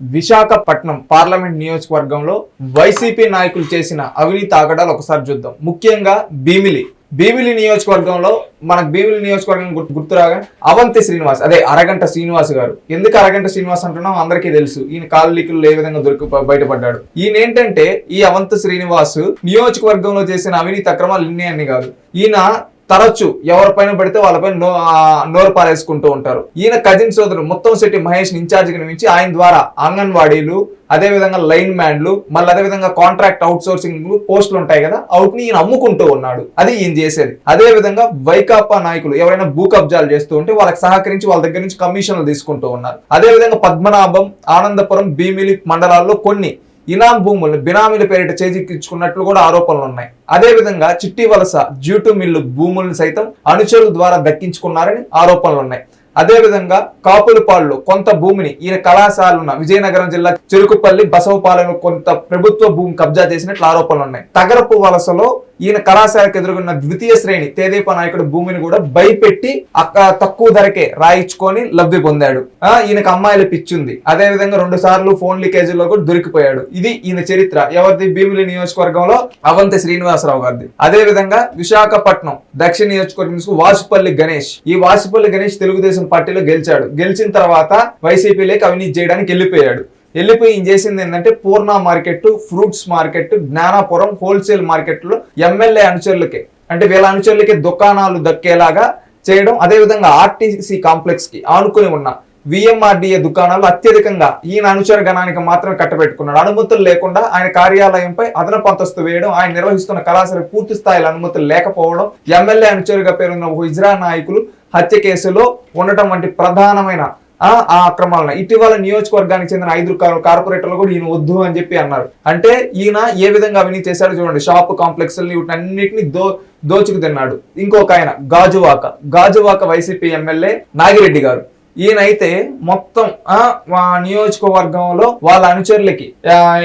Visakhapatnam parliament నియోజకవర్గంలో YCP నాయకులు చేసిన అవినీతి ఆగడాలు ఒకసారి చూద్దాం. ముఖ్యంగా భీమిలి. భీమిలి నియోజకవర్గంలో మనకు భీమిలి నియోజకవర్గం గుర్తు గుర్తురాగా అవంతి శ్రీనివాస్ అదే అరగంట శ్రీనివాస్ గారు. ఎందుకు అరగంట శ్రీనివాస్ అంటున్నాం? అందరికీ తెలుసు. ఈయన కాలు లీకులు ఏ విధంగా దొరికి బయటపడ్డాడు. ఈయన ఏంటంటే ఈ అవంత శ్రీనివాస్ నియోజకవర్గంలో చేసిన అవినీతి అక్రమాలు ఇన్ని అన్ని కాదు. ఈయన తరచు ఎవరిపైన పడితే వాళ్ళపైన నో నోరు పారేసుకుంటూ ఉంటారు. ఈయన కజిన్ సోదరుడు మొత్తం శెట్టి మహేష్ ఇన్ఛార్జ్ నియమించి ఆయన ద్వారా అంగన్వాడీలు అదే విధంగా లైన్ మ్యాన్లు మళ్ళీ అదే విధంగా కాంట్రాక్ట్ అవుట్ సోర్సింగ్ పోస్టులు ఉంటాయి కదా అవుట్ని ఈయన అమ్ముకుంటూ ఉన్నాడు. అది ఈయన చేసేది. అదే విధంగా వైకాపా నాయకులు ఎవరైనా భూ కబ్జాలు చేస్తూ ఉంటే వాళ్ళకి సహకరించి వాళ్ళ దగ్గర నుంచి కమిషన్లు తీసుకుంటూ ఉన్నారు. అదే విధంగా పద్మనాభం ఆనందపురం భీమిలి మండలాల్లో కొన్ని ఇనాం భూములను బినామీల పేరిట చేజిక్కించుకున్నట్లు కూడా ఆరోపణలు ఉన్నాయి. అదే విధంగా చిట్టి వలస జ్యూటు మిల్లు భూములను సైతం అనుచరుల ద్వారా దక్కించుకున్నారని ఆరోపణలు ఉన్నాయి. అదేవిధంగా కాపులపాడులో కొంత భూమిని ఈయన కళాశాల ఉన్న విజయనగరం జిల్లా చెరుకుపల్లి బసవపాలెంలో కొంత ప్రభుత్వ భూమి కబ్జా చేసినట్లు ఆరోపణలు ఉన్నాయి. తగరపు వలసలో ఈయన కళాశాలకు ఎదుర్కొన్న ద్వితీయ శ్రేణి తేదీప నాయకుడు భూమిని కూడా భయపెట్టి అక్క తక్కువ ధరకే రాయించుకొని లబ్ధి పొందాడు. ఆ ఈయనకు అమ్మాయిల పిచ్చింది అదే విధంగా రెండు సార్లు ఫోన్ లీకేజీలో కూడా దొరికిపోయాడు. ఇది ఈయన చరిత్ర. ఎవరిది? భీమిలి నియోజకవర్గంలో అవంతి శ్రీనివాసరావు గారిది. అదే విధంగా విశాఖపట్నం దక్షిణ నియోజకవర్గం వాసుపల్లి గణేష్. ఈ వాసుపల్లి గణేష్ తెలుగుదేశం పార్టీలో గెలిచాడు. గెలిచిన తర్వాత వైసీపీలోకి అవినీతి చేయడానికి వెళ్ళిపోయాడు. వెళ్ళిపోయి చేసింది ఏంటంటే Purna market fruits market Gnanapuram wholesale మార్కెట్లో ఎమ్మెల్యే అనుచరులకి అంటే వీళ్ళ అనుచరులకి దుకాణాలు దక్కేలాగా చేయడం. అదే విధంగా ఆర్టీసీ కాంప్లెక్స్కి ఆనుకుని ఉన్న విఎంఆర్డీఏ దుకాణాలు అత్యధికంగా ఈయన అనుచర గణానికి మాత్రమే కట్టబెట్టుకున్నాడు. అనుమతులు లేకుండా ఆయన కార్యాలయంపై అదనపు అంతస్తు వేయడం ఆయన నిర్వహిస్తున్న కళాశాల పూర్తి స్థాయిలో అనుమతులు లేకపోవడం ఎమ్మెల్యే అనుచరుగా పేరున్న ఇజ్రా నాయకులు హత్య కేసులో ఉండటం వంటి ప్రధానమైన ఆ అక్రమాలను ఇటీవల నియోజకవర్గానికి చెందిన ఐదు కార్పొరేటర్లు కూడా ఈయన వద్దు అని చెప్పి అన్నారు. అంటే ఈయన ఏ విధంగా అవినీతి చేశాడు చూడండి. షాప్ కాంప్లెక్స్ వీటన్నిటిని దో దోచుకు తిన్నాడు. ఇంకొక ఆయన గాజువాక. Gajuwaka YCP MLA Nagireddy garu. ఈయన అయితే మొత్తం ఆ నియోజకవర్గంలో వాళ్ళ అనుచరులకి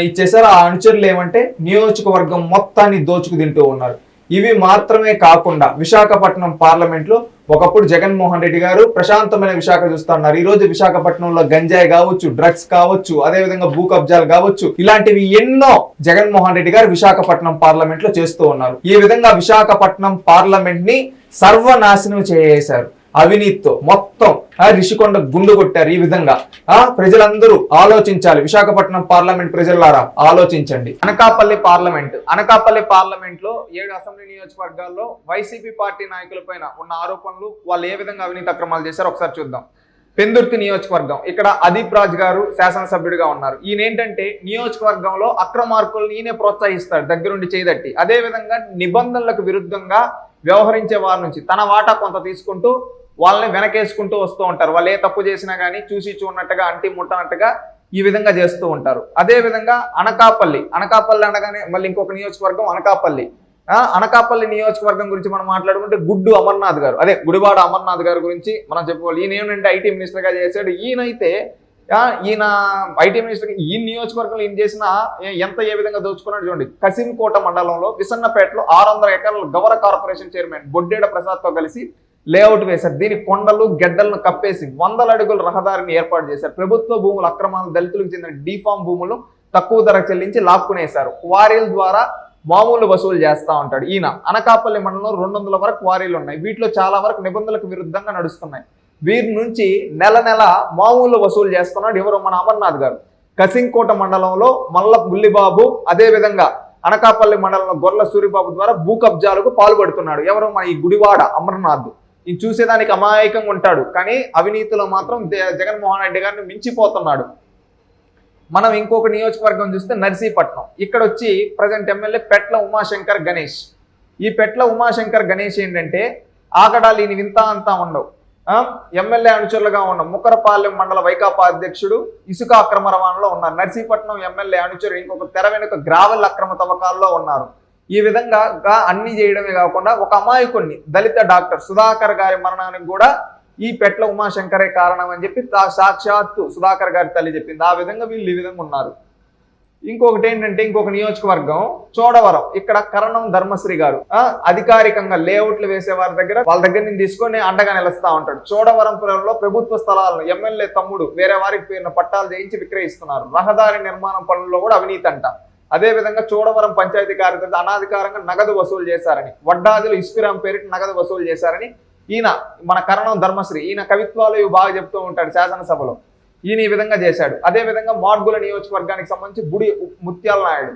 ఇచ్చేసారు ఆ అనుచరులు ఏమంటే నియోజకవర్గం మొత్తాన్ని దోచుకు తింటూ ఉన్నారు. ఇవి మాత్రమే కాకుండా విశాఖపట్నం పార్లమెంట్లో ఒకప్పుడు జగన్మోహన్ రెడ్డి గారు ప్రశాంతమైన విశాఖ చూస్తున్నారు. ఈ రోజు విశాఖపట్నంలో గంజాయి కావచ్చు డ్రగ్స్ కావచ్చు అదే విధంగా భూ కబ్జాలు కావచ్చు ఇలాంటివి ఎన్నో జగన్మోహన్ రెడ్డి గారు విశాఖపట్నం పార్లమెంట్లో చేస్తూ ఉన్నారు. ఈ విధంగా విశాఖపట్నం పార్లమెంట్ని సర్వనాశనం చేశారు అవినీతితో మొత్తం రిషికొండ గుండు కొట్టారు ఈ విధంగా. ఆ ప్రజలందరూ ఆలోచించాలి. విశాఖపట్నం పార్లమెంట్ ప్రజలారా ఆలోచించండి. అనకాపల్లి పార్లమెంట్. అనకాపల్లి పార్లమెంట్లో ఏడు అసెంబ్లీ నియోజకవర్గాల్లో వైసీపీ పార్టీ నాయకులపైన ఉన్న ఆరోపణలు వాళ్ళు ఏ విధంగా అవినీతి అక్రమాలు చేశారో ఒకసారి చూద్దాం. పెందుర్తి నియోజకవర్గం. ఇక్కడ అదీప్ రాజ్ గారు శాసనసభ్యుడిగా ఉన్నారు. ఈయన ఏంటంటే నియోజకవర్గంలో అక్రమార్కులను ఈయనే ప్రోత్సహిస్తాడు దగ్గరుండి చేయదట్టి. అదేవిధంగా నిబంధనలకు విరుద్ధంగా వ్యవహరించే వారి నుంచి తన వాటా కొంత తీసుకుంటూ వాళ్ళని వెనకేసుకుంటూ వస్తూ ఉంటారు. వాళ్ళు ఏ తప్పు చేసినా కానీ చూసి చూడనట్టుగా అంటి ముట్టనట్టుగా ఈ విధంగా చేస్తూ ఉంటారు. అదే విధంగా అనకాపల్లి. అనకాపల్లి అనగానే మళ్ళీ ఇంకొక నియోజకవర్గం అనకాపల్లి. అనకాపల్లి నియోజకవర్గం గురించి మనం మాట్లాడుకుంటే గుడ్డు అమర్నాథ్ గారు. అదే గుడివాడ అమర్నాథ్ గారి గురించి మనం చెప్పుకోవాలి. ఈయన ఏంటంటే ఐటీ మినిస్టర్గా చేశాడు. ఈయనైతే ఈయన ఐటీ మినిస్టర్ ఈ నియోజకవర్గంలో ఈయన చేసిన ఎంత ఏ విధంగా దోచుకున్నాడు చూడండి. కసింకోట మండలంలో విసన్నపేటలో ఆరు వందల ఎకరాల గవర కార్పొరేషన్ చైర్మన్ బొడ్డేడ ప్రసాద్తో కలిసి లేఅవుట్ వేశారు. దీని కొండలు గెడ్డలను కప్పేసి వందల అడుగుల రహదారిని ఏర్పాటు చేశారు. ప్రభుత్వ భూములు అక్రమాలు దళితులకు చెందిన డీఫామ్ భూములు తక్కువ ధర చెల్లించి లాక్కునేశారు. క్వారీల ద్వారా మామూలు వసూలు చేస్తూ ఉంటాడు ఈయన. అనకాపల్లి మండలంలో రెండు వందల వరకు క్వారీలు ఉన్నాయి. వీటిలో చాలా వరకు నిబంధనలకు విరుద్ధంగా నడుస్తున్నాయి. వీరి నుంచి నెల నెల మామూలు వసూలు చేస్తున్నాడు ఎవరు మన అమర్నాథ్ గారు. కసింకోట మండలంలో మల్ల బుల్లిబాబు అదేవిధంగా అనకాపల్లి మండలంలో గొర్ల సూరిబాబు ద్వారా భూ కబ్జాలకు పాల్పడుతున్నాడు. ఎవరు మన ఈ గుడివాడ అమర్నాథ్. ఈ చూసేదానికి అమాయకంగా ఉంటాడు. కానీ అవినీతిలో మాత్రం జగన్మోహన్ రెడ్డి గారిని మించిపోతున్నాడు. మనం ఇంకొక నియోజకవర్గం చూస్తే నర్సీపట్నం. ఇక్కడ వచ్చి ప్రజెంట్ ఎమ్మెల్యే పెట్ల ఉమాశంకర్ గణేష్. ఈ పెట్ల ఉమాశంకర్ గణేష్ ఏంటంటే ఆగడాలు ఈయన వింత అంతా ఉండవు. ఎమ్మెల్యే అనుచరులుగా ఉన్న ముక్కరపాలెం మండల వైకాపా అధ్యక్షుడు ఇసుక అక్రమ రవాణాలో ఉన్నారు. నర్సీపట్నం ఎమ్మెల్యే అనుచరుడు ఇంకొక తెర వెనుక గ్రావెల్ అక్రమ తవ్వకాల్లో ఉన్నారు. ఈ విధంగా అన్ని చేయడమే కాకుండా ఒక అమాయకుణ్ణి దళిత డాక్టర్ సుధాకర్ గారి మరణానికి కూడా ఈ పెట్ల ఉమాశంకరే కారణం అని చెప్పి సాక్షాత్తు సుధాకర్ గారి తల్లి చెప్పింది. ఆ విధంగా వీళ్ళు ఈ విధంగా ఉన్నారు. ఇంకొకటి ఏంటంటే ఇంకొక నియోజకవర్గం చోడవరం. ఇక్కడ కరణం ధర్మశ్రీ గారు అధికారికంగా లేఅవుట్లు వేసే వారి దగ్గర వాళ్ళ దగ్గర నేను తీసుకొని అండగా నిలుస్తా ఉంటాడు. చోడవరం పురంలో ప్రభుత్వ స్థలాలను ఎమ్మెల్యే తమ్ముడు వేరే వారికి పేరున పట్టాలు చేయించి విక్రయిస్తున్నారు. రహదారి నిర్మాణం పనుల్లో కూడా అవినీతి అంట. అదే విధంగా చోడవరం పంచాయతీ కార్యదర్శి అనాధికారంగా నగదు వసూలు చేశారని వడ్డాదులు ఇస్పిరాం పేరిట నగదు వసూలు చేశారని ఈయన మన కరణం ధర్మశ్రీ ఈయన కవిత్వాలు ఇవి బాగా చెప్తూ ఉంటాడు శాసనసభలో. ఈయన ఈ విధంగా చేశాడు. అదే విధంగా మార్గుల నియోజకవర్గానికి సంబంధించి బుడి ముత్యాల నాయుడు.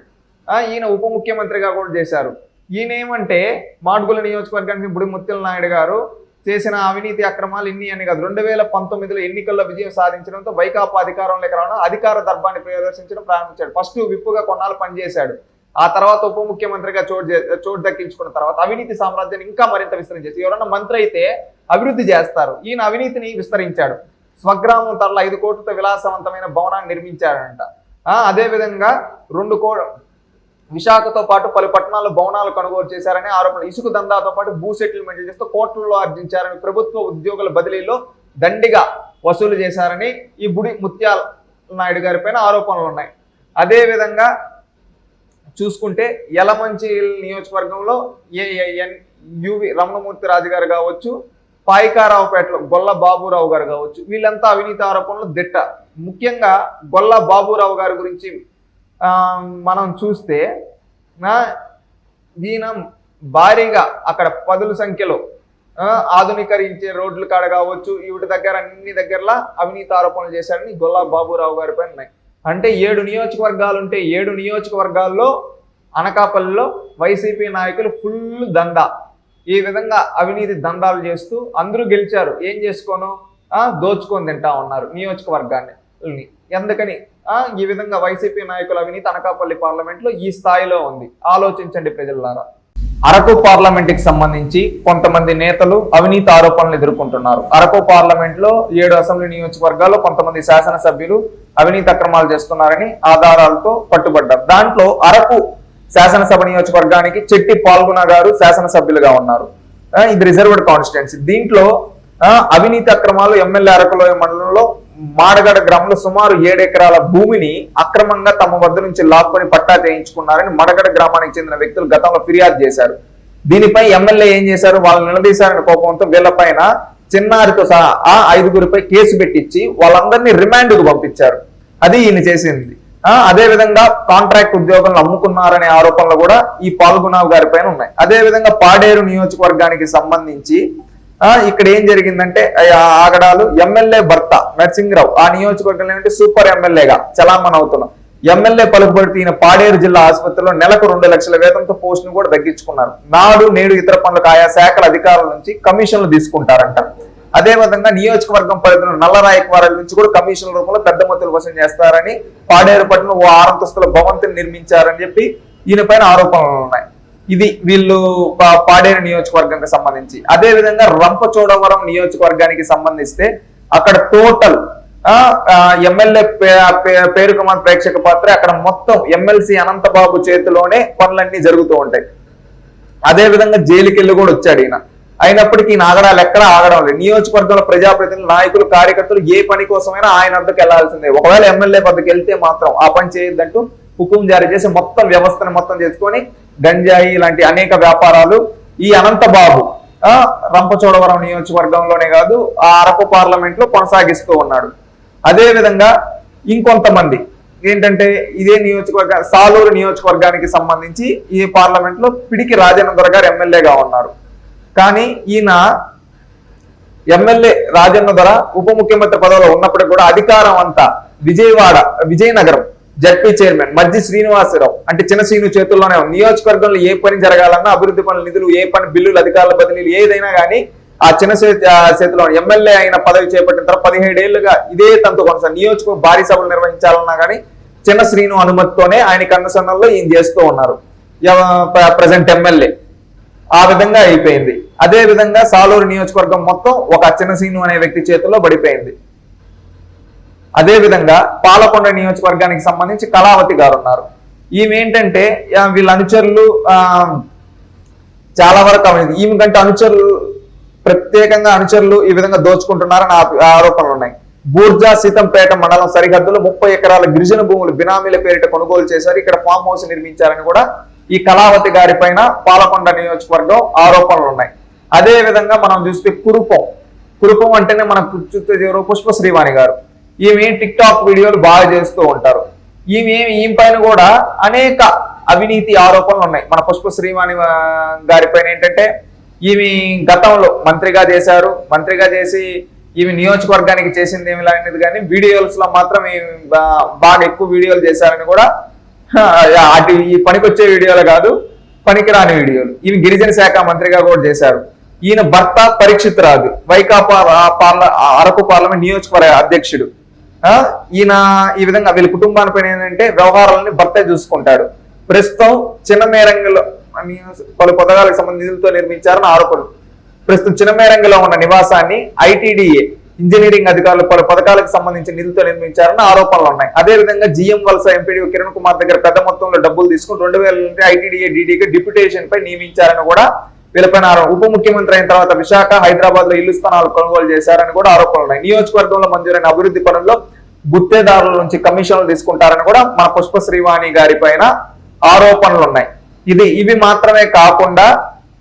ఈయన ఉప ముఖ్యమంత్రిగా కూడా చేశారు. ఈయన ఏమంటే మాడుగుల నియోజకవర్గానికి బుడి ముత్యాల నాయుడు గారు చేసిన అవినీతి అక్రమాలు ఇన్ని అని కాదు. రెండు వేల పంతొమ్మిదిలో ఎన్నికల్లో విజయం సాధించడంతో వైకాపా అధికారంలోకి రావడం అధికార దర్భాన్ని ప్రదర్శించడం ప్రారంభించాడు. ఫస్ట్ విప్పుగా కొన్నాళ్ళు పనిచేశాడు. ఆ తర్వాత ఉప ముఖ్యమంత్రిగా చోటు చోటు దక్కించుకున్న తర్వాత అవినీతి సామ్రాజ్యాన్ని ఇంకా మరింత విస్తరించేసి ఎవరన్నా మంత్రి అయితే అభివృద్ధి చేస్తారు. ఈయన అవినీతిని విస్తరించాడు. స్వగ్రామం తరల ఐదు కోట్లతో విలాసవంతమైన భవనాన్ని నిర్మించాడంట. అదేవిధంగా రెండు కో విశాఖతో పాటు పలు పట్టణాల్లో భవనాలు కొనుగోలు చేశారని ఆరోపణ ఇసుక దందాతో పాటు భూ సెటిల్మెంట్ చేస్తూ కోట్లలో ఆర్జించారని ప్రభుత్వ ఉద్యోగుల బదిలీలో దండిగా వసూలు చేశారని ఈ బుడి ముత్యాల నాయుడు గారి పైన ఆరోపణలు ఉన్నాయి. అదేవిధంగా చూసుకుంటే యలమంచి నియోజకవర్గంలో ఏఎన్ యువి రమణమూర్తి రాజు గారు కావచ్చు పాయికారావుపేటలో గొల్ల బాబురావు గారు కావచ్చు వీళ్ళంతా అవినీతి ఆరోపణలు దిట్ట. ముఖ్యంగా గొల్ల బాబురావు గారి గురించి మనం చూస్తే ఈయన భారీగా అక్కడ పదుల సంఖ్యలో ఆధునీకరించే రోడ్ల కాడ కావచ్చు వీటి దగ్గర అన్ని దగ్గరలా అవినీతి ఆరోపణలు చేశారని గొల్లా బాబురావు గారి పైన ఉన్నాయి. అంటే ఏడు నియోజకవర్గాలు ఉంటే ఏడు నియోజకవర్గాల్లో అనకాపల్లిలో వైసీపీ నాయకులు ఫుల్ దందా. ఈ విధంగా అవినీతి దందాలు చేస్తూ అందరూ గెలిచారు. ఏం చేసుకోను? దోచుకొని తింటా ఉన్నారు నియోజకవర్గాన్ని. ఎందుకని? ఈ విధంగా వైసీపీ నాయకుల అవినీతి అనకాపల్లి పార్లమెంట్లో ఈ స్థాయిలో ఉంది. ఆలోచించండి ప్రజలారా. అరకు పార్లమెంట్కి సంబంధించి కొంతమంది నేతలు అవినీతి ఆరోపణలు ఎదుర్కొంటున్నారు. అరకు పార్లమెంట్లో ఏడు అసెంబ్లీ నియోజకవర్గాల్లో కొంతమంది శాసనసభ్యులు అవినీతి అక్రమాలు చేస్తున్నారని ఆధారాలతో పట్టుబడ్డారు. దాంట్లో అరకు శాసనసభ నియోజకవర్గానికి చెట్టి పాల్గొన గారు శాసనసభ్యులుగా ఉన్నారు. ఇది రిజర్వ్డ్ కాన్స్టిట్యున్సీ. దీంట్లో అవినీతి అక్రమాలు ఎమ్మెల్యే అరకులోయ మండలంలో మాడగడ గ్రామంలో సుమారు ఏడు ఎకరాల భూమిని అక్రమంగా తమ వద్ద నుంచి లాక్కొని పట్టా చేయించుకున్నారని మడగడ గ్రామానికి చెందిన వ్యక్తులు గతంలో ఫిర్యాదు చేశారు. దీనిపై ఎమ్మెల్యే ఏం చేశారు? వాళ్ళు నిలదీశారని కోపంతో వీళ్ళపైన చిన్నారితో సహా ఆ ఐదుగురిపై కేసు పెట్టించి వాళ్ళందరినీ రిమాండ్కు పంపించారు. అది ఈయన చేసింది. ఆ అదే విధంగా కాంట్రాక్ట్ ఉద్యోగులను అమ్ముకున్నారనే ఆరోపణలు కూడా ఈ పాల్గొనావ్ గారి పైన ఉన్నాయి. అదే విధంగా పాడేరు నియోజకవర్గానికి సంబంధించి ఇక్కడ ఏం జరిగిందంటే ఆ ఆగడాలు ఎమ్మెల్యే భర్త నరసింహరావు ఆ నియోజకవర్గంలో ఏంటంటే సూపర్ ఎమ్మెల్యేగా చలామణి అవుతున్నాం. ఎమ్మెల్యే పలుకుబడి ఈయన పాడేరు జిల్లా ఆసుపత్రిలో నెలకు రెండు లక్షల వేతంతో పోస్టును కూడా తగ్గించుకున్నారు. నాడు నేడు ఇతర పనులకు ఆయా శాఖల అధికారుల నుంచి కమిషన్లు తీసుకుంటారంట. అదే విధంగా నియోజకవర్గం పరిధిలో నల్లరాయకవారాల నుంచి కూడా కమిషన్ల రూపంలో పెద్ద మొత్తాలు వసూలు చేస్తారని పాడేరు పట్టిన ఓ ఆరంతస్తుల భవంతిని నిర్మించారని చెప్పి ఈయన పైన ఆరోపణలు ఉన్నాయి. ఇది వీళ్ళు పాడేరు నియోజకవర్గానికి సంబంధించి. అదే విధంగా రంపచోడవరం నియోజకవర్గానికి సంబంధిస్తే అక్కడ టోటల్ ఎమ్మెల్యే పేరు కుమార్ ప్రేక్షక పాత్ర అక్కడ మొత్తం ఎమ్మెల్సీ అనంతబాబు చేతిలోనే పనులన్నీ జరుగుతూ ఉంటాయి. అదే విధంగా జైలుకెళ్ళి కూడా వచ్చాడు ఈయన. అయినప్పటికీ ఈయన ఆగడాలు ఎక్కడ ఆగడం లేదు. నియోజకవర్గంలో ప్రజాప్రతినిధులు నాయకులు కార్యకర్తలు ఏ పని కోసమైనా ఆయన వద్దకు వెళ్ళాల్సిందే ఒకవేళ ఎమ్మెల్యే పద్దకు వెళ్తే మాత్రం ఆ పని చేయొద్దంటూ హుకుం జారీ చేసి మొత్తం వ్యవస్థను మొత్తం చేసుకొని గంజాయి ఇలాంటి అనేక వ్యాపారాలు ఈ అనంతబాబు రంపచోడవరం నియోజకవర్గంలోనే కాదు ఆ అరకు పార్లమెంట్లో కొనసాగిస్తూ ఉన్నాడు. అదేవిధంగా ఇంకొంతమంది ఏంటంటే ఇదే నియోజకవర్గ సాలూరు నియోజకవర్గానికి సంబంధించి ఈ పార్లమెంట్లో పిడికి రాజేంద్ర గారు ఎమ్మెల్యేగా ఉన్నారు. కానీ ఈయన ఎమ్మెల్యే రాజన్న ధర ఉప ముఖ్యమంత్రి పదవిలో ఉన్నప్పటికీ కూడా అధికారం అంతా విజయవాడ విజయనగరం జడ్పీ చైర్మన్ మధ్య శ్రీనివాసరావు. అంటే చిన్న శ్రీను చేతుల్లోనే ఉంది. నియోజకవర్గంలో ఏ పని జరగాలన్నా అభివృద్ధి పనుల నిధులు ఏ పని బిల్లులు అధికారుల బదిలీలు ఏదైనా కానీ ఆ చిన్న చేతిలో ఎమ్మెల్యే అయిన పదవి చేపట్టిన తర్వాత పదిహేడేళ్ళుగా ఇదే తనతో కొనసాగి నియోజకవర్గ భారీ సభలు నిర్వహించాలన్నా కానీ చిన్న శ్రీను అనుమతితోనే ఆయన కన్నసన్నల్లో ఈయన చేస్తూ ఉన్నారు. Present MLA. ఆ విధంగా అయిపోయింది. అదే విధంగా సాలూరు నియోజకవర్గం మొత్తం ఒక చిన్న శ్రీను అనే వ్యక్తి చేతిలో పడిపోయింది. అదేవిధంగా పాలకొండ నియోజకవర్గానికి సంబంధించి కళావతి గారు ఉన్నారు ఈమె ఏంటంటే వీళ్ళ అనుచరులు చాలా వరకు అవినీతి ఈమె కంటే అనుచరులు ప్రత్యేకంగా అనుచరులు ఈ విధంగా దోచుకుంటున్నారని ఆ- ఆరోపణలు ఉన్నాయి. బూర్జా సీతంపేట మండలం సరిహద్దులో ముప్పై ఎకరాల గిరిజన భూములు బినామీల పేరిట కొనుగోలు చేశారు. ఇక్కడ ఫామ్ హౌస్ నిర్మించారని కూడా ఈ కళావతి గారి పైన పాలకొండ నియోజకవర్గం ఆరోపణలు ఉన్నాయి. అదే విధంగా మనం చూస్తే కురుపం. కురుపం అంటేనే మనకు చూస్తే ఎవరు పుష్ప శ్రీవాణి గారు. ఈమె టిక్ టాక్ వీడియోలు బాగా చేస్తూ ఉంటారు. ఈమె ఈమె పైన కూడా అనేక అవినీతి ఆరోపణలు ఉన్నాయి. మన పుష్ప శ్రీవాణి గారిపైన గారి పైన ఏంటంటే ఈమె గతంలో మంత్రిగా చేశారు. మంత్రిగా చేసి ఈమె నియోజకవర్గానికి చేసింది ఏమి లాంటిది కానీ వీడియోస్లో మాత్రం బాగా ఎక్కువ వీడియోలు చేశారని కూడా అటు ఈ పనికొచ్చే వీడియోలు కాదు పనికిరాని వీడియోలు. ఈయన గిరిజన శాఖ మంత్రిగా కూడా చేశారు. ఈయన భర్త పరీక్షిత్ రాజు వైకాపా ఆ పార్ల ఆ అరకు పార్లమెంట్ నియోజకవర్గ అధ్యక్షుడు. ఈయన ఈ విధంగా వీళ్ళ కుటుంబానిపైన ఏంటంటే వ్యవహారాలని భర్త చూసుకుంటాడు. ప్రస్తుతం చిన్న మేరంగిలో పలు పథకాలకు సంబంధించి నిధులతో నిర్మించారని ఆరోపణలు. ప్రస్తుతం చిన్నమేరంగిలో ఉన్న నివాసాన్ని ఐటీడీఏ ఇంజనీరింగ్ అధికారులు పలు పథకాలకు సంబంధించిన నిధులతో నిర్మించారని ఆరోపణలు ఉన్నాయి. అదే విధంగా జిఎం వలస ఎంపీడీ కిరణ్ కుమార్ దగ్గర పెద్ద మొత్తంలో డబ్బులు తీసుకుని రెండు వేల నుండి ఐటీడీఏ డీడీకి డిప్యూటేషన్ పై నియమించారని కూడా వీళ్ళపైన ఉప ముఖ్యమంత్రి అయిన తర్వాత విశాఖ హైదరాబాద్లో ఇల్లు స్థానాలు కొనుగోలు చేశారని కూడా ఆరోపణలు ఉన్నాయి. నియోజకవర్గంలో మంజూరైన అభివృద్ధి పనుల్లో గుత్తేదారుల నుంచి కమిషన్లు తీసుకుంటారని కూడా మన పుష్ప శ్రీవాణి గారి పైన ఆరోపణలు ఉన్నాయి. ఇది ఇవి మాత్రమే కాకుండా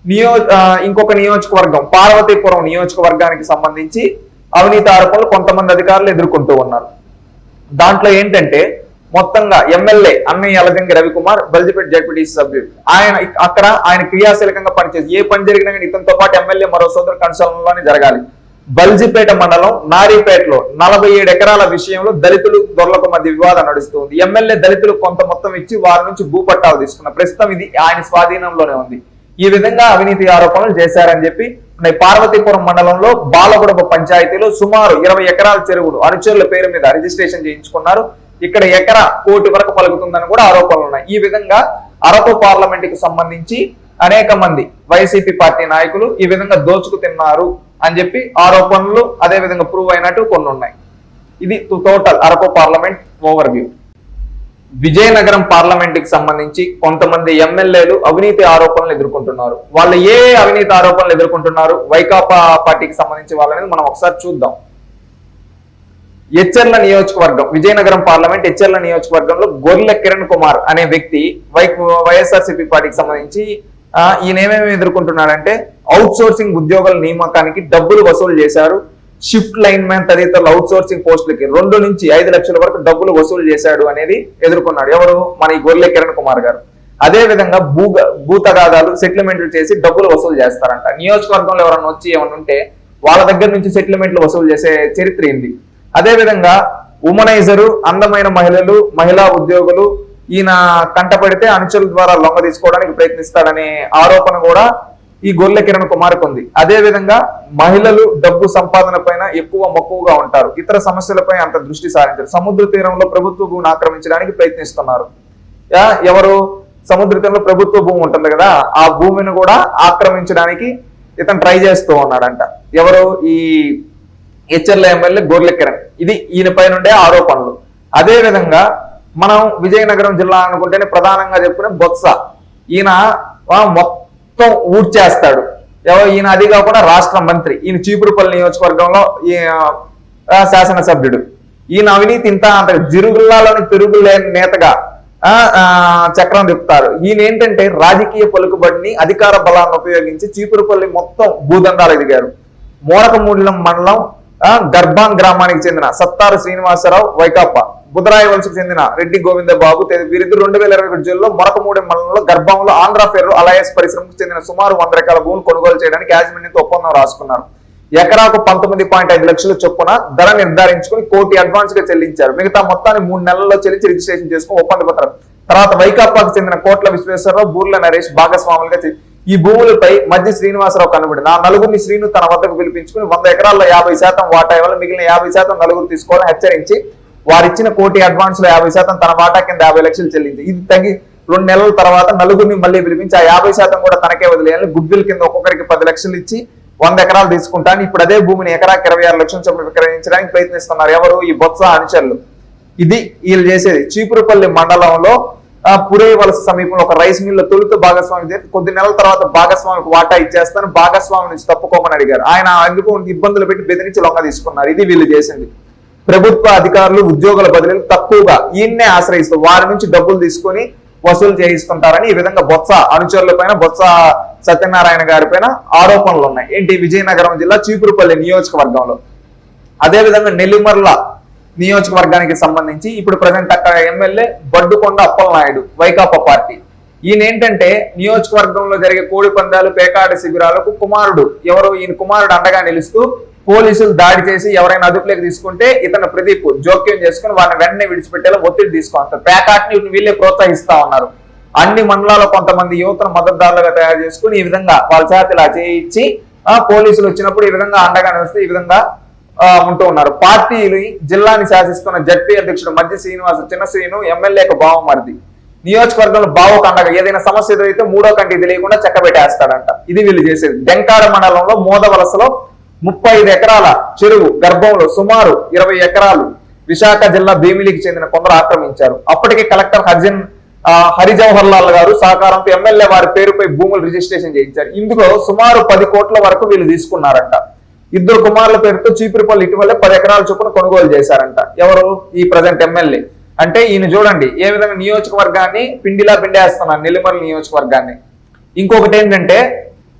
నియో ఇంకొక నియోజకవర్గం పార్వతీపురం నియోజకవర్గానికి సంబంధించి అవినీతి ఆరోపణలు కొంతమంది అధికారులు ఎదుర్కొంటూ ఉన్నారు. దాంట్లో ఏంటంటే మొత్తంగా ఎమ్మెల్యే అన్నయ్య యలగంగి రవికుమార్ బల్జిపేట జడ్పీటీసీ సభ్యుడు. ఆయన అక్కడ ఆయన క్రియాశీలకంగా పనిచేసి ఏ పని జరిగినా కానీ ఇతనితో పాటు ఎమ్మెల్యే మరో సోదర కన్సల్లోనే జరగాలి. బల్జిపేట మండలం నారీపేటలో నలభై ఏడు ఎకరాల విషయంలో దళితులు దొరలకు మధ్య వివాదం నడుస్తుంది. ఎమ్మెల్యే దళితులు కొంత మొత్తం ఇచ్చి వారి నుంచి భూపట్టాలు తీసుకున్న ప్రస్తుతం ఇది ఆయన స్వాధీనంలోనే ఉంది. ఈ విధంగా అవినీతి ఆరోపణలు చేశారని చెప్పి పార్వతీపురం మండలంలో బాలగుడప పంచాయతీలో సుమారు ఇరవై ఎకరాల చెరువులు అనుచరుల పేరు మీద రిజిస్ట్రేషన్ చేయించుకున్నారు. ఇక్కడ ఎకరా కోటి వరకు పలుకుతుందని కూడా ఆరోపణలు ఉన్నాయి. ఈ విధంగా అరకు పార్లమెంట్కి సంబంధించి అనేక మంది వైసీపీ పార్టీ నాయకులు ఈ విధంగా దోచుకు తిన్నారు అని చెప్పి ఆరోపణలు అదే విధంగా ప్రూవ్ అయినట్టు కొన్ని ఉన్నాయి. ఇది total Araku parliament overview Vizianagaram పార్లమెంట్కి సంబంధించి కొంతమంది ఎమ్మెల్యేలు అవినీతి ఆరోపణలు ఎదుర్కొంటున్నారు. వాళ్ళు ఏ అవినీతి ఆరోపణలు ఎదుర్కొంటున్నారు? వైకాపా పార్టీకి సంబంధించి వాళ్ళని మనం ఒకసారి చూద్దాం. ఎచ్చెర్ల నియోజకవర్గం విజయనగరం పార్లమెంట్ ఎచ్చెర్ల నియోజకవర్గంలో గొర్రెల కిరణ్ కుమార్ అనే వ్యక్తి వై వైఎస్ఆర్సీపీ పార్టీకి సంబంధించి ఈయన ఏమేమి ఎదుర్కొంటున్నాడంటే అవుట్ సోర్సింగ్ ఉద్యోగుల నియామకానికి డబ్బులు వసూలు చేశారు. షిఫ్ట్ లైన్ మ్యాన్ తదితరులు అవుట్ సోర్సింగ్ పోస్టులకి రెండు నుంచి ఐదు లక్షల వరకు డబ్బులు వసూలు చేశాడు అనేది ఎదుర్కొన్నాడు. ఎవరు? మన ఈ గొర్రెల కిరణ్ కుమార్ గారు. అదే విధంగా భూ భూతగాదాలు సెటిల్మెంట్లు చేసి డబ్బులు వసూలు చేస్తారంట. నియోజకవర్గంలో ఎవరైనా వచ్చి ఏమైనా ఉంటే వాళ్ళ దగ్గర నుంచి సెటిల్మెంట్లు వసూలు చేసే చరిత్ర ఏంది? అదేవిధంగా ఉమనైజరు అందమైన మహిళలు మహిళా ఉద్యోగులు ఈయన కంటపడితే అనుచరుల ద్వారా లొంగ తీసుకోవడానికి ప్రయత్నిస్తాడనే ఆరోపణ కూడా ఈ గొల్లె కిరణ్ కుమార్కి ఉంది. అదేవిధంగా మహిళలు డబ్బు సంపాదన పైన ఎక్కువ మక్కువగా ఉంటారు. ఇతర సమస్యలపై అంత దృష్టి సారించారు. సముద్ర తీరంలో ప్రభుత్వ భూమిని ఆక్రమించడానికి ప్రయత్నిస్తున్నారు. ఎవరు? సముద్ర తీరంలో ప్రభుత్వ భూమి ఉంటుంది కదా ఆ భూమిని కూడా ఆక్రమించడానికి ఇతను ట్రై చేస్తూ ఉన్నాడంట. ఎవరు? ఈ హెచ్ఎల్ఏ ఎమ్మెల్యే గొర్లె కిరణ్. ఇది ఈయన పైన ఉండే ఆరోపణలు. అదే విధంగా మనం విజయనగరం జిల్లా అనుకుంటేనే ప్రధానంగా చెప్పుకునే బొత్స. ఈయన మొత్తం ఊడ్చేస్తాడు. ఎవరు ఈయన అది కాకుండా రాష్ట్ర మంత్రి. ఈయన చీపురుపల్లి నియోజకవర్గంలో ఈ శాసనసభ్యుడు. ఈయన అవినీతి ఇంత అంత జిరుగుల్లాలోని తిరుగులేని నేతగా ఆ, చక్రం తిప్పుతారు. ఈయన ఏంటంటే రాజకీయ పలుకుబడిని అధికార బలాన్ని ఉపయోగించి చీపురుపల్లి మొత్తం భూదండాలు ఎదిగారు మోరకమూడిలం మండలం గర్భాన్ గ్రామానికి చెందిన సత్తారు శ్రీనివాసరావు వైకాపా. బుధరాయ వలసకు చెందిన రెడ్డి గోవింద బాబు వీరిద్దరు రెండు వేల ఇరవై ఒకటి జూన్లో మొరకమూడి మండలంలో గర్భంలో ఆంధ్ర ఫెర్రో అలయన్స్ పరిశ్రమకు చెందిన సుమారు వంద ఎకరాల భూములు కొనుగోలు చేయడానికి యాజమాన్యంతో ఒప్పందం రాసుకున్నారు. ఎకరాకు పంతొమ్మిది పాయింట్ ఐదు లక్షల చొప్పున ధర నిర్ధారించుకుని కోటి అడ్వాన్స్గా చెల్లించారు. మిగతా మొత్తాన్ని మూడు నెలల్లో చెల్లించి రిజిస్ట్రేషన్ చేసుకుని ఒప్పంద పత్రం తర్వాత వైకాపాకు చెందిన కోట్ల విశ్వేశ్వరరావు బూర్ల నరేష్ భాగస్వాములుగా ఈ భూములపై మధ్య శ్రీనివాసరావు కనబడి ఆ నలుగురిని శ్రీను తన వద్దకు పిలిపించుకుని వంద ఎకరాల్లో యాభై శాతం వాటా ఇవ్వాలి మిగిలిన యాభై శాతం నలుగురు తీసుకోవాలని హెచ్చరించి వారిచ్చిన కోటి అడ్వాన్స్లో యాభై శాతం తన వాటా కింద యాభై లక్షలు చెల్లింది. ఇది తగ్గి రెండు నెలల తర్వాత నలుగురిని మళ్ళీ పిలిపించి ఆ యాభై శాతం కూడా తనకే వదిలేయాలి గుడ్ విల్ కింద ఒక్కొక్కరికి పది లక్షలు ఇచ్చి వంద ఎకరాలు తీసుకుంటాను. ఇప్పుడు అదే భూమిని ఎకరాకి ఇరవై ఆరు లక్షల చొప్పున విక్రయించడానికి ప్రయత్నిస్తున్నారు ఎవరు ఈ బొత్స అనుచరులు? ఇది వీళ్ళు చేసేది చీపురుపల్లి మండలంలో పురే వలస సమీపంలో ఒక రైస్ మిల్లో తొలుత భాగస్వామి చేసి కొద్ది నెలల తర్వాత భాగస్వామికి వాటా ఇచ్చేస్తాను భాగస్వామి నుంచి తప్పుకోమని అడిగారు. ఆయన అందుకు ఇబ్బందులు పెట్టి బెదిరించి లొంగ తీసుకున్నారు. ఇది వీళ్ళు చేసింది. ప్రభుత్వ అధికారులు ఉద్యోగుల బదిలీలు తక్కువగా ఈయన్నే ఆశ్రయిస్తూ వారి నుంచి డబ్బులు తీసుకొని వసూలు చేయిస్తుంటారని ఈ విధంగా బొత్స అనుచరుల పైన బొత్స సత్యనారాయణ గారి పైన ఆరోపణలు ఉన్నాయి. ఏంటి? విజయనగరం జిల్లా చీపురుపల్లి నియోజకవర్గంలో. అదే విధంగా నెల్లిమర్ల నియోజకవర్గానికి సంబంధించి ఇప్పుడు ప్రజెంట్ అక్కడ ఎమ్మెల్యే బడ్డుకొండ అప్పలనాయుడు వైకాపా పార్టీ. ఈయన ఏంటంటే నియోజకవర్గంలో జరిగే కోడి పందాలు పేకాట శిబిరాలకు కుమారుడు. ఎవరు ఈయన కుమారుడు అండగా నిలుస్తూ పోలీసులు దాడి చేసి ఎవరైనా అదుపులోకి తీసుకుంటే ఇతను ప్రదీప్ జోక్యం చేసుకుని వారిని వెంటనే విడిచిపెట్టేలా ఒత్తిడి తీసుకొస్తారు పేకాటని వీళ్ళే ప్రోత్సహిస్తా ఉన్నారు. అన్ని మండలాల్లో కొంతమంది యువతను మద్దతుదారులుగా తయారు చేసుకుని ఈ విధంగా వాళ్ళ చేత ఇలా చేయించి ఆ పోలీసులు వచ్చినప్పుడు ఈ విధంగా అండగా నిలిస్తే ఈ విధంగా ఉంటూ ఉన్నారు. పార్టీలు జిల్లాని శాసిస్తున్న జడ్పీ అధ్యక్షుడు మధ్య శ్రీనివాస చిన్న శ్రీను ఎమ్మెల్యేకు బావమరిది. నియోజకవర్గంలో బావకండగా ఏదైనా సమస్య ఎదురైతే మూడో కంటి తెలియకుండా చెక్కబెట్టేస్తాడంట. ఇది వీళ్ళు చేసేది. డెంకాడ మండలంలో మోదవలసలో ముప్పై ఐదు ఎకరాల చెరువు గర్భంలో సుమారు ఇరవై ఎకరాలు విశాఖ జిల్లా భీమిలికి చెందిన కొందరు ఆక్రమించారు. అప్పటికే కలెక్టర్ హర్జన్ హరిజవహర్ లాల్ గారు సహకారంతో ఎమ్మెల్యే వారి పేరుపై భూములు రిజిస్ట్రేషన్ చేయించారు. ఇందులో సుమారు పది కోట్ల వరకు వీళ్ళు తీసుకున్నారంట. ఇద్దరు కుమారుల పేరుతో చీపురుపల్లి ఇటీవలే పది ఎకరాల చొప్పున కొనుగోలు చేశారంట. ఎవరు? ఈ ప్రజెంట్ ఎమ్మెల్యే. అంటే ఈయన చూడండి ఏ విధంగా నియోజకవర్గాన్ని పిండిలా పిండేస్తున్నారు నెల్లిమర్ల నియోజకవర్గాన్ని. ఇంకొకటి ఏంటంటే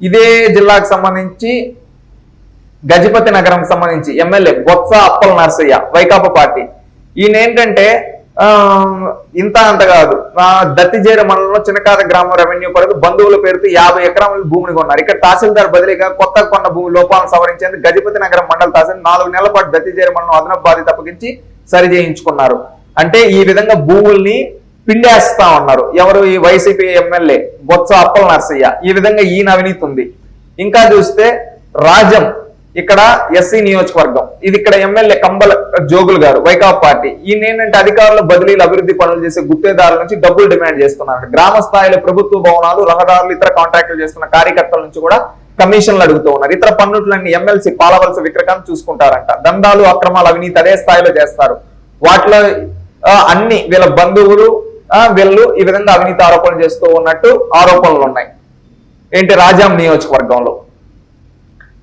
ఇదే జిల్లాకు సంబంధించి గజపతి నగరం సంబంధించి ఎమ్మెల్యే బొత్స అప్పల నర్సయ్య వైకాపా పార్టీ. ఈయన ఏంటంటే ఇంత అంత కాదు. దత్తిజేర మండలంలో చిన్నకార గ్రామం రెవెన్యూ పరిధి బంధువుల పేరుతో యాభై ఎకరాల భూమిని కొన్నారు. ఇక్కడ తహసీల్దార్ బదిలీగా కొత్త కొన్న భూమి లోపాలను సవరించేందుకు గజపతి నగరం మండల తహసీల్ నాలుగు నెలల పాటు దత్తిజేర మండలం అదనపు బాధ్యత అప్పగించి సరిచేయించుకున్నారు అంటే ఈ విధంగా భూముల్ని పిండేస్తా ఉన్నారు. ఎవరు? ఈ వైసీపీ ఎమ్మెల్యే బొత్స అప్పల నర్సయ్య ఈ విధంగా ఈయన అవినీతి ఉంది. ఇంకా చూస్తే రాజం ఇక్కడ ఎస్సీ నియోజకవర్గం. ఇది ఇక్కడ ఎమ్మెల్యే కంబల జోగులు గారు వైకాపా పార్టీ. ఈయన ఏంటంటే అధికారులు బదిలీలు అభివృద్ధి పనులు చేసే గుత్తేదారుల నుంచి డబ్బులు డిమాండ్ చేస్తున్నారు. గ్రామ స్థాయిలో ప్రభుత్వ భవనాలు రహదారులు ఇతర కాంట్రాక్టులు చేస్తున్న కార్యకర్తల నుంచి కూడా కమిషన్లు అడుగుతూ ఉన్నారు. ఇతర పన్నులన్నీ ఎమ్మెల్సీ పాలవలస విక్రకాన్ని చూసుకుంటారంట. దందాలు అక్రమాలు అవినీతి అదే స్థాయిలో చేస్తారు. వాటిలో అన్ని వీళ్ళ బంధువులు వీళ్ళు ఈ విధంగా అవినీతి ఆరోపణలు చేస్తూ ఉన్నట్టు ఆరోపణలు ఉన్నాయి. ఏంటి రాజాం నియోజకవర్గంలో?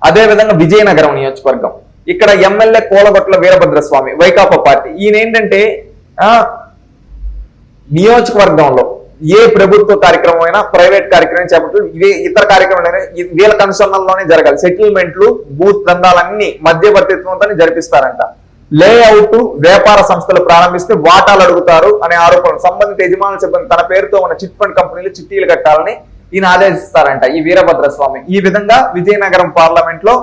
అదే విధంగా విజయనగరం నియోజకవర్గం. ఇక్కడ ఎమ్మెల్యే కోలగొట్ల వీరభద్రస్వామి వైకాపా పార్టీ. ఈయన ఏంటంటే నియోజకవర్గంలో ఏ ప్రభుత్వ కార్యక్రమం అయినా ప్రైవేట్ కార్యక్రమం చేపట్టు ఇవే ఇతర కార్యక్రమాలు వీళ్ళ కనుసన్నల్లోనే జరగాలి. సెటిల్మెంట్లు బూత్ దందాలన్నీ మధ్యవర్తిత్వంతో జరిపిస్తారంట. లేఅవుట్ వ్యాపార సంస్థలు ప్రారంభిస్తే వాటాలు అడుగుతారు అనే ఆరోపణలు. సంబంధిత యజమానుల సిబ్బంది తన పేరుతో ఉన్న చిట్ ఫండ్ కంపెనీలు చిట్టీలు కట్టాలని ఈయన ఆదేశిస్తారంట ఈ వీరభద్ర స్వామి ఈ విధంగా విజయనగరం పార్లమెంట్లో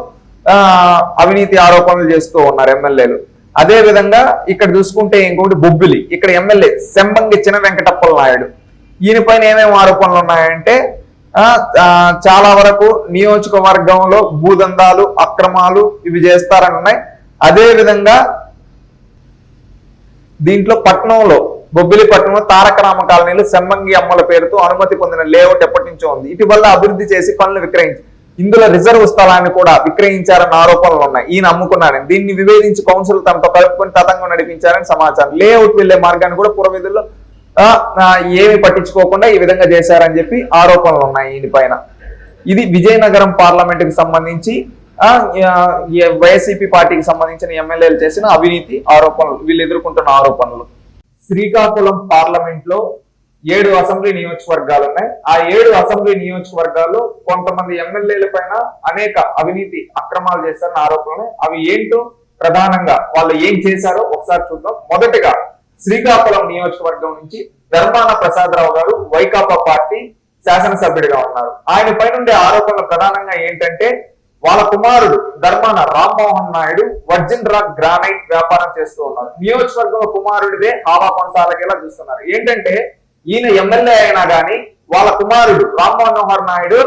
అవినీతి ఆరోపణలు చేస్తూ ఉన్నారు ఎమ్మెల్యేలు. అదే విధంగా ఇక్కడ చూసుకుంటే ఇంకొకటి బొబ్బిలి. ఇక్కడ ఎమ్మెల్యే సెంబంగి చిన్న వెంకటప్పల నాయుడు. ఈయన పైన ఏమేమి ఆరోపణలు ఉన్నాయంటే చాలా వరకు నియోజకవర్గంలో భూదందాలు అక్రమాలు ఇవి చేస్తారని ఉన్నాయి. అదే విధంగా దీంట్లో పట్నంలో బొబ్బిలిపట్నంలో తారక రామ కాలనీలో సెమ్మంగి అమ్మల పేరుతో అనుమతి పొందిన లేఅవుట్ ఎప్పటి నుంచో ఉంది. ఇటీవల అభివృద్ధి చేసి పనులు విక్రయించి ఇందులో రిజర్వ్ స్థలాన్ని కూడా విక్రయించారన్న ఆరోపణలు ఉన్నాయి. ఈయన అమ్ముకున్నారని. దీన్ని వివేదించి కౌన్సిల్ తనతో కలుపుకొని తతంగం నడిపించారని సమాచారం. లేఅవుట్ వెళ్ళే మార్గాన్ని కూడా పురవిధుల్లో ఆ, ఏమి పట్టించుకోకుండా ఈ విధంగా చేశారని చెప్పి ఆరోపణలు ఉన్నాయి ఈయన పైన. ఇది విజయనగరం పార్లమెంట్కి సంబంధించి వైసీపీ పార్టీకి సంబంధించిన ఎమ్మెల్యేలు చేసిన అవినీతి ఆరోపణలు. వీళ్ళు ఎదుర్కొంటున్న ఆరోపణలు. శ్రీకాకుళం పార్లమెంట్లో ఏడు అసెంబ్లీ నియోజకవర్గాలు ఉన్నాయి. ఆ ఏడు అసెంబ్లీ నియోజకవర్గాల్లో కొంతమంది ఎమ్మెల్యేల పైన అనేక అవినీతి అక్రమాలు చేశారన్న ఆరోపణలు అవి ఏంటో ప్రధానంగా వాళ్ళు ఏం చేశారో ఒకసారి చూద్దాం. మొదటగా శ్రీకాకుళం నియోజకవర్గం నుంచి ధర్మాన ప్రసాదరావు గారు వైకాపా పార్టీ శాసనసభ్యుడిగా ఉన్నారు. ఆయన పైనుండే ఆరోపణలు ప్రధానంగా ఏంటంటే వాళ్ళ కుమారుడు Dharmana Rammohan Naidu virgin rock granite వ్యాపారం చేస్తూ ఉన్నారు. నియోజకవర్గం కుమారుడిదే హావా కొనసాగేలా చూస్తున్నారు. ఏంటంటే ఈయన ఎమ్మెల్యే అయినా గాని వాళ్ళ కుమారుడు రామ్ మనోహర్ నాయుడు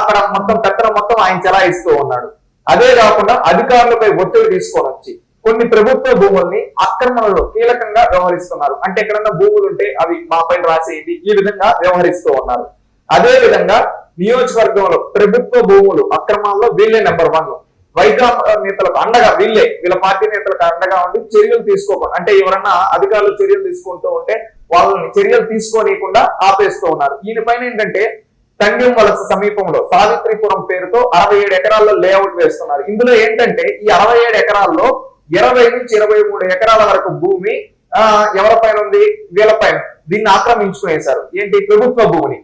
అక్కడ మొత్తం పెత్తనం మొత్తం ఆయన చెలాయిస్తూ ఉన్నాడు. అదే కాకుండా అధికారులపై ఒత్తిడి తీసుకొని వచ్చి కొన్ని ప్రభుత్వ భూముల్ని ఆక్రమణలో కీలకంగా వ్యవహరిస్తున్నారు. అంటే ఎక్కడన్నా భూములు ఉంటే అవి మా పైన రాసేయండి ఈ విధంగా వ్యవహరిస్తూ ఉన్నారు. అదే విధంగా నియోజకవర్గంలో ప్రభుత్వ భూములు అక్రమాల్లో వీళ్ళే నెంబర్ వన్ వైకాపా నేతలకు అండగా వీళ్ళే. వీళ్ళ పార్టీ నేతలకు అండగా ఉండి చర్యలు తీసుకోకుండా అంటే ఎవరన్నా అధికారులు చర్యలు తీసుకుంటూ ఉంటే వాళ్ళని చర్యలు తీసుకోనియకుండా ఆపేస్తూ ఉన్నారు. ఈయన పైన ఏంటంటే తండ్యం వలస సమీపంలో సావిత్రిపురం పేరుతో అరవై ఏడు ఎకరాల్లో లేఅవుట్ వేస్తున్నారు. ఇందులో ఏంటంటే ఈ అరవై ఏడు ఎకరాల్లో ఇరవై నుంచి ఇరవై మూడు ఎకరాల వరకు భూమి ఆ ఎవరిపైన ఉంది? వీళ్ళపైన దీన్ని ఆక్రమించుకునేశారు. ఏంటి? ప్రభుత్వ భూమిని.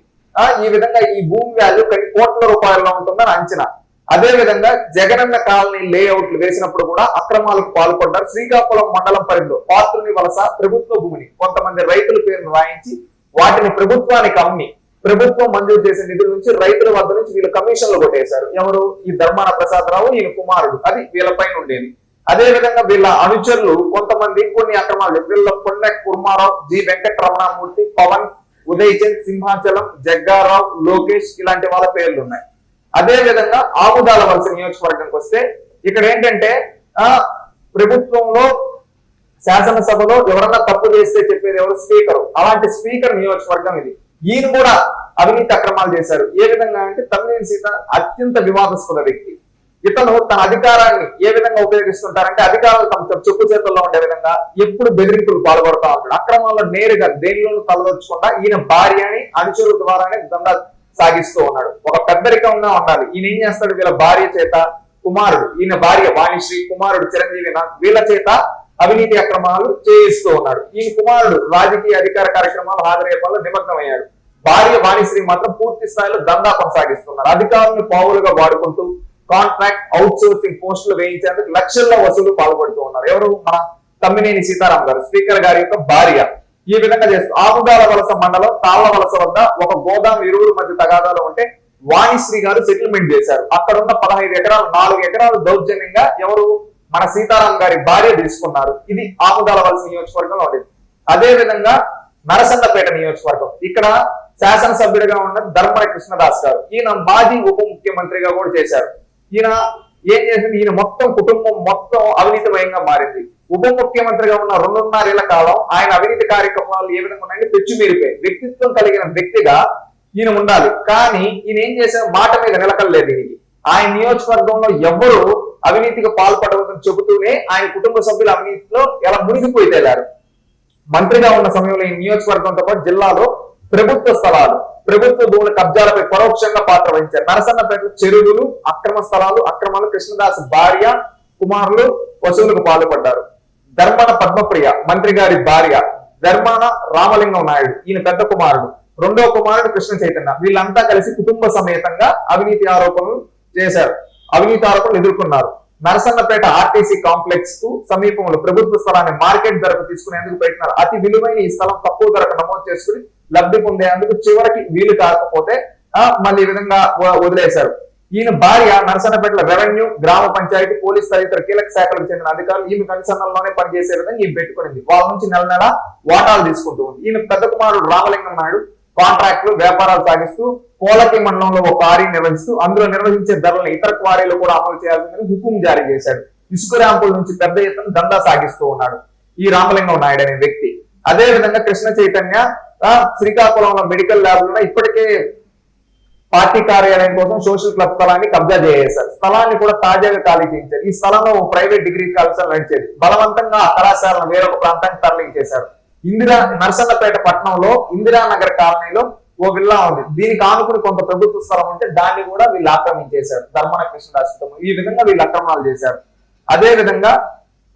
ఈ విధంగా ఈ భూమి వాల్యూ కొన్ని కోట్ల రూపాయల్లో ఉంటుందని అంచనా. అదే విధంగా జగనన్న కాలనీ లేఅవుట్లు వేసినప్పుడు కూడా అక్రమాలకు పాల్పడ్డారు. శ్రీకాకుళం మండలం పరిధిలో పాత్రుని వలస ప్రభుత్వ భూమిని కొంతమంది రైతుల పేరును రాయించి వాటిని ప్రభుత్వానికి అమ్మి ప్రభుత్వం మంజూరు చేసే నిధుల నుంచి రైతుల వద్ద నుంచి వీళ్ళు కమిషన్లు కొట్టేశారు. ఎవరు? ఈ ధర్మాన ప్రసాదరావు ఈయన కుమారుడు. అది వీళ్ళపైన ఉండేది. అదే విధంగా వీళ్ళ అనుచరులు కొంతమంది కొన్ని అక్రమాలు. వీళ్ళ పొన్న కుర్మారావు జి. వెంకట రమణమూర్తి పవన్ ఉదయచంద్ సింహాచలం జగ్గారావు లోకేష్ ఇలాంటి వాళ్ళ పేర్లు ఉన్నాయి. అదే విధంగా ఆముదాల వలస నియోజకవర్గంకి వస్తే ఇక్కడ ఏంటంటే ఆ ప్రభుత్వంలో శాసనసభలో ఎవరన్నా తప్పు చేస్తే చెప్పేది ఎవరు? స్పీకర్. అలాంటి స్పీకర్ నియోజకవర్గం ఇది. ఈయన కూడా అవినీతి అక్రమాలు చేశారు. ఏ విధంగా అంటే తమిళ సీత అత్యంత వివాదాస్పద వ్యక్తి. ఇతను తన అధికారాన్ని ఏ విధంగా ఉపయోగిస్తుంటారంటే అధికారులు తమ చెప్పు చేతుల్లో ఉండే విధంగా ఎప్పుడు బెదిరింపులు పాల్పడుతూ ఉంటాడు. అక్రమంలో నేరుగా దేనిలోనూ తలదొచ్చకుండా ఈయన భార్యని అనుచరుల ద్వారానే దందా సాగిస్తూ ఉన్నాడు. ఒక పెద్దరికంగా ఉండాలి. ఈయన ఏం చేస్తాడు? వీళ్ళ భార్య చేత కుమారుడు ఈయన భార్య వాణిశ్రీ కుమారుడు చిరంజీవి వీళ్ళ చేత అవినీతి అక్రమాలు చేయిస్తూ ఉన్నాడు. ఈయన కుమారుడు రాజకీయ అధికార కార్యక్రమాలు హాజరయ్యే పనులు నిమగ్నమయ్యాడు. భార్య వాణిశ్రీ మాత్రం పూర్తి స్థాయిలో దందా కొనసాగిస్తున్నారు. అధికారులను పావులుగా వాడుకుంటూ కాంట్రాక్ట్ అవుట్ సోర్సింగ్ పోస్టులు వేయించేందుకు లక్షల్లో వసూలు పాల్పడుతూ ఉన్నారు. ఎవరు? మన తమ్మినేని సీతారాం గారు స్పీకర్ గారి యొక్క భార్య. ఈ విధంగా చేస్తూ ఆకుదాల వలస మండలం తాళ్ళ వలస వద్ద ఒక గోదాం ఇరువురు మధ్య తగాదాలు ఉంటే వాణిశ్రీ గారు సెటిల్మెంట్ చేశారు. అక్కడ ఉన్న పదహైదు ఎకరాలు నాలుగు ఎకరాలు దౌర్జన్యంగా ఎవరు? మన సీతారాం గారి భార్య తీసుకున్నారు. ఇది ఆముదాల వలస నియోజకవర్గంలో ఉండేది. అదే విధంగా నరసన్నపేట నియోజకవర్గం. ఇక్కడ శాసనసభ్యుడిగా ఉన్న ధర్మర కృష్ణదాస్ గారు ఈయన మాజీ ఉప ముఖ్యమంత్రిగా కూడా చేశారు. ఈయన ఏం చేసింది? ఈయన మొత్తం కుటుంబం మొత్తం అవినీతిమయంగా మారింది. ఉప ముఖ్యమంత్రిగా ఉన్న రెండున్నరేళ్ళ కాలం ఆయన అవినీతి కార్యక్రమాలు ఏ విధంగా ఉన్నాయంటే పెచ్చుమీరిపోయి వ్యక్తిత్వం కలిగిన వ్యక్తిగా ఈయన ఉండాలి. కానీ ఈయన ఏం చేశారు? మాట మీద నిలకడలేదు దీనికి ఆయన నియోజకవర్గంలో ఎవరు అవినీతికి పాల్పడవద్దని చెబుతూనే ఆయన కుటుంబ సభ్యుల అవినీతిలో ఎలా మునిగిపోయి తేలారు. మంత్రిగా ఉన్న సమయంలో ఈ నియోజకవర్గంతో పాటు జిల్లాలో ప్రభుత్వ స్థలాలు ప్రభుత్వ భూముల కబ్జాలపై పరోక్షంగా పాత్ర వహించారు. నరసన్నపేట చెరువులు అక్రమ స్థలాలు అక్రమాలు కృష్ణదాస్ భార్య కుమారులు వసూలుకు పాల్పడ్డారు. ధర్మన పద్మప్రియ మంత్రి గారి భార్య ధర్మాన రామలింగం నాయుడు ఈయన పెద్ద కుమారుడు. రెండో కుమారుడు కృష్ణ చైతన్య. వీళ్ళంతా కలిసి కుటుంబ సమేతంగా అవినీతి ఆరోపణలు చేశారు. అవినీతి ఆరోపణలు ఎదుర్కొన్నారు. నరసన్నపేట ఆర్టీసీ కాంప్లెక్స్కు సమీపంలో ప్రభుత్వ స్థలాన్ని మార్కెట్ ధరకు తీసుకునేందుకు పెట్టినారు అతి విలువైన ఈ స్థలం తక్కువ ధరకు నమోదు చేసుకుని లబ్ధి పొందేందుకు చివరికి వీలు కాకపోతే ఆ, మళ్ళీ ఈ విధంగా వదిలేశారు. ఈయన భార్య నరసనపేటల రెవెన్యూ గ్రామ పంచాయతీ పోలీస్ తదితర కీలక శాఖలకు చెందిన అధికారులు ఈమె కనుసన్నల్లోనే పనిచేసే విధంగా ఈమె పెట్టుకునింది. వాళ్ళ నుంచి నెల నెల వాటాలు తీసుకుంటూ ఉంది. ఈయన పెద్ద కుమారుడు రామలింగం నాయుడు కాంట్రాక్టులు వ్యాపారాలు సాగిస్తూ పోలకి మండలంలో ఒక క్వారీ నిర్వహిస్తూ అందులో నిర్వహించే ధరలను ఇతర క్వారీలు కూడా అమలు చేయాల్సిందని హుకుం జారీ చేశాడు. ఇసుక ర్యాంపుల నుంచి పెద్ద ఎత్తున దందా సాగిస్తూ ఉన్నాడు ఈ రామలింగం నాయుడు అనే వ్యక్తి. అదే విధంగా కృష్ణ చైతన్య శ్రీకాకుళంలో మెడికల్ ల్యాబ్లో ఇప్పటికే పార్టీ కార్యాలయం కోసం సోషల్ క్లబ్ స్థలాన్ని కబ్జా చేసేశారు. స్థలాన్ని కూడా తాజాగా ఖాళీ చేయించారు. ఈ స్థలంలో ప్రైవేట్ డిగ్రీ కళాశాల నడిచేది బలవంతంగా ఆ కళాశాలను వేరొక ప్రాంతానికి తరలించేశారు ఇందిరా నరసన్నపేట పట్టణంలో ఇందిరానగర్ కాలనీలో ఓ విల్లా ఉంది. దీనికి ఆనుకుని కొంత ప్రభుత్వ స్థలం ఉంటే దాన్ని కూడా వీళ్ళు ఆక్రమించేశారు. ధర్మన కృష్ణదాస్ ఈ విధంగా వీళ్ళు ఆక్రమణాలు చేశారు. అదే విధంగా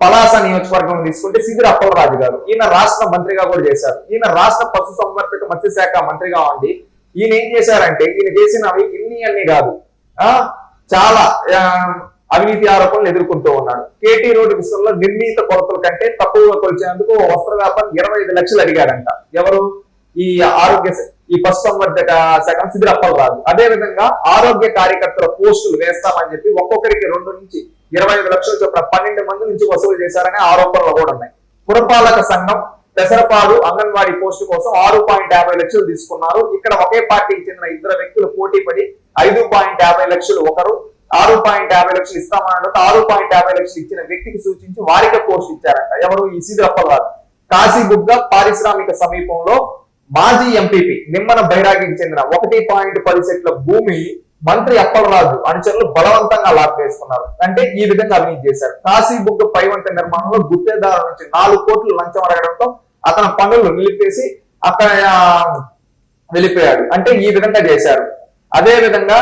పలాస నియోజకవర్గం తీసుకుంటే సిదిరి అప్పలరాజు గారు. ఈయన రాష్ట్ర మంత్రిగా కూడా చేశారు. ఈయన రాష్ట్ర పశు సంవర్ధక మత్స్యశాఖ మంత్రిగా ఉండి ఈయన ఏం చేశారంటే ఈయన చేసినవి ఇన్ని అన్ని కాదు. ఆ చాలా అవినీతి ఆరోపణలు ఎదుర్కొంటూ ఉన్నాడు. కేటీ రోడ్డు విషయంలో నిర్ణీత కొలతల కంటే తక్కువగా కొలిచేందుకు వస్త్ర వ్యాపారం ఇరవై ఐదు లక్షలు అడిగాడంట. ఎవరు? ఈ ఆరోగ్య ఈ పశు సంవర్ధక శాఖ సిద్ధిర అప్పలరాజు. అదే విధంగా ఆరోగ్య కార్యకర్తల పోస్టులు వేస్తామని చెప్పి ఒక్కొక్కరికి రెండు నుంచి ఇరవై ఐదు లక్షల చొప్పున పన్నెండు మంది నుంచి వసూలు చేశారనే ఆరోపణలు కూడా ఉన్నాయి. పురపాలక సంఘం పెసరపాలు అంగన్వాడీ పోస్టు కోసం ఆరు పాయింట్ యాభై లక్షలు తీసుకున్నారు. ఇక్కడ ఒకే పార్టీకి చెందిన ఇద్దరు వ్యక్తులు పోటీ పడి ఐదు పాయింట్ యాభై లక్షలు ఒకరు ఆరు పాయింట్ యాభై లక్షలు ఇస్తామన్నట్టు ఆరు పాయింట్ యాభై లక్షలు ఇచ్చిన వ్యక్తికి సూచించి వారికే పోస్ట్ ఇచ్చారంట. ఎవరు? ఈ సిద్ధిరప్పలరాజు కాశీగుగ్గ పారిశ్రామిక సమీపంలో మాజీ ఎంపీపీ నిమ్మన బైరాగికి చెందిన ఒకటి పాయింట్ పది సెట్ల భూమి మంత్రి అప్పలరాజు అనుచరులు బలవంతంగా లాక్ వేసుకున్నారు అంటే ఈ విధంగా అవినీతి చేశారు. కాశీబుగ్గ పైవంత నిర్మాణంలో గుత్తేదారు నుంచి నాలుగు కోట్లు లంచం అడగడంతో అతని పనులు నిలిపేసి అక్కడ వెళ్ళిపోయాడు. అంటే ఈ విధంగా చేశారు. అదే విధంగా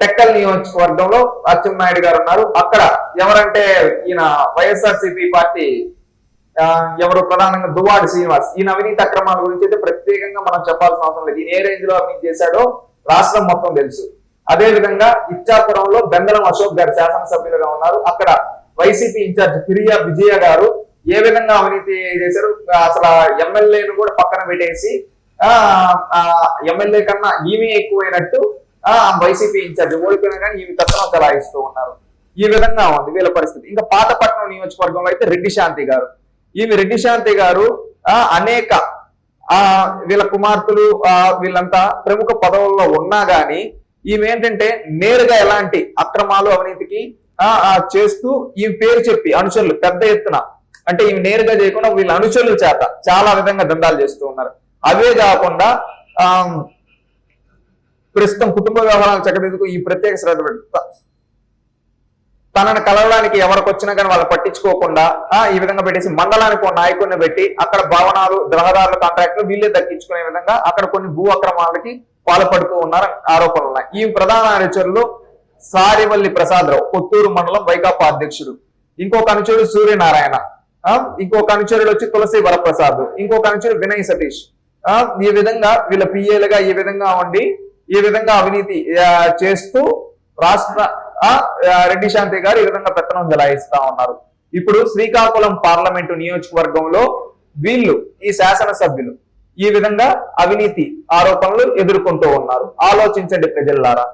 టెక్కల్ నియోజకవర్గంలో అచ్చెన్నాయుడు గారు ఉన్నారు. అక్కడ ఎవరంటే ఈయన వైఎస్ఆర్సీపీ పార్టీ ఎవరు ప్రధానంగా దువాడి శ్రీనివాస్. ఈయన అవినీతి అక్రమాల గురించి అయితే ప్రత్యేకంగా మనం చెప్పాల్సిన అవసరం లేదు. ఈయన ఏ రేంజ్లో అవినీతి చేశాడో రాష్ట్రం మొత్తం తెలుసు. అదేవిధంగా ఇచ్చాపురంలో బెందలం అశోక్ గారు శాసనసభ్యులుగా ఉన్నారు. అక్కడ వైసీపీ ఇన్ఛార్జ్ ఫిరియా విజయ గారు ఏ విధంగా అవినీతి చేశారు? అసలు ఎమ్మెల్యేను కూడా పక్కన పెట్టేసి ఎమ్మెల్యే కన్నా ఈమె ఎక్కువైనట్టు వైసీపీ ఇన్ఛార్జ్ ఓడిపోయినా కానీ ఈమె తత్వం చలాయిస్తూ ఉన్నారు. ఈ విధంగా ఉంది వీళ్ళ పరిస్థితి. ఇంకా పాతపట్నం నియోజకవర్గంలో అయితే రెడ్డి శాంతి గారు. ఈమె రెడ్డి శాంతి గారు అనేక ఆ వీళ్ళ కుమార్తెలు ఆ వీళ్ళంతా ప్రముఖ పదవుల్లో ఉన్నా కానీ ఈమె ఏంటంటే నేరుగా ఎలాంటి అక్రమాలు అవినీతికి ఆ చేస్తూ ఈ పేరు చెప్పి అనుచరులు పెద్ద ఎత్తున. అంటే ఈమె నేరుగా చేయకుండా వీళ్ళ అనుచరుల చేత చాలా విధంగా దందాలు చేస్తూ ఉన్నారు. అవే కాకుండా ఆ ప్రస్తుతం కుటుంబ వ్యవహారాలు చక్కదిద్దుకు ఈ ప్రత్యేక శ్రద్ధ పెడతా. తనను కలవడానికి ఎవరికి వచ్చినా కానీ వాళ్ళు పట్టించుకోకుండా ఆ ఈ విధంగా పెట్టేసి మండలానికి ఒక నాయకుడిని పెట్టి అక్కడ భవనాలు గ్రహదారుల కాంట్రాక్టులు వీళ్ళే దక్కించుకునే విధంగా అక్కడ కొన్ని భూ అక్రమాలకి పాల్పడుతూ ఉన్నారు ఆరోపణలు. ఉన్నాయి ఈ ప్రధాన అనుచరులు సారివల్లి ప్రసాదరావు కొత్తూరు మండలం వైకాపా అధ్యక్షుడు. ఇంకొక అనుచరుడు సూర్యనారాయణ. ఇంకొక అనుచరుడు వచ్చి తులసి వరప్రసాద్. ఇంకొక అనుచరుడు వినయ్ సతీష్. ఈ విధంగా వీళ్ళ పిఏలుగా ఈ విధంగా ఉండి ఈ విధంగా అవినీతి చేస్తూ రాష్ట్ర ఆ, రెడ్డి శాంతి గారు ఈ విధంగా పెత్తనం జలాయిస్తా ఉన్నారు. ఇప్పుడు శ్రీకాకుళం పార్లమెంటు నియోజకవర్గంలో వీళ్ళు ఈ శాసనసభ్యులు ఈ విధంగా అవినీతి ఆరోపణలు ఎదుర్కొంటూ ఉన్నారు. ఆలోచించండి ప్రజల్లారా.